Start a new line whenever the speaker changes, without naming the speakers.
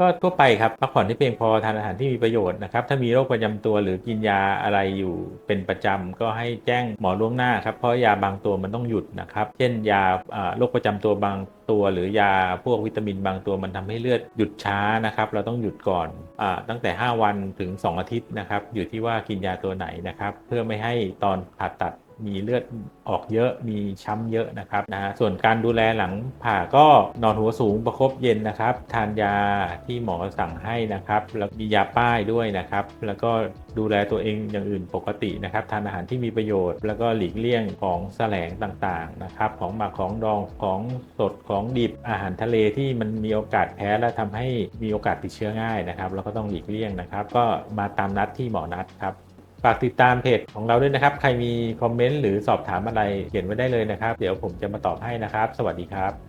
ก็ทั่วไปครับพักผ่อนที่เพียงพอทานอาหารที่มีประโยชน์นะครับถ้ามีโรคประจำตัวหรือกินยาอะไรอยู่เป็นประจำก็ให้แจ้งหมอล่วงหน้าครับเพราะยาบางตัวมันต้องหยุดนะครับ เช่นยาโรคประจำตัวบางตัว หรือยาพวกวิตามินบางตัวมันทำให้เลือดหยุดช้านะครับเราต้องหยุดก่อนอตั้งแต่ 5 วันถึง 2 อาทิตย์นะครับอยู่ที่ว่ากินยาตัวไหนนะครับเพื่อไม่ให้ตอนผ่าตัด มีเลือดออกเยอะมีช้ำเยอะนะครับนะฮะส่วนการดูแลหลังผ่าก็นอนหัวสูงประคบเย็นนะครับ ทานยาที่หมอสั่งให้นะครับ แล้วมียาป้ายด้วยนะครับ แล้วก็ดูแลตัวเองอย่างอื่นปกตินะครับ ทานอาหารที่มีประโยชน์ แล้วก็หลีกเลี่ยงของแสลงต่างๆนะครับ ของหมักของดองของสดของดิบอาหารทะเลที่มันมีโอกาสแพ้และทำให้มีโอกาสติดเชื้อง่ายนะครับเราก็ต้องหลีกเลี่ยงนะครับ ก็มาตามนัดที่หมอนัดครับ ฝากติดตามเพจของเราด้วยนะครับ ใครมีคอมเมนต์หรือสอบถามอะไรเขียนไว้ได้เลยนะครับ เดี๋ยวผมจะมาตอบให้นะครับ สวัสดีครับ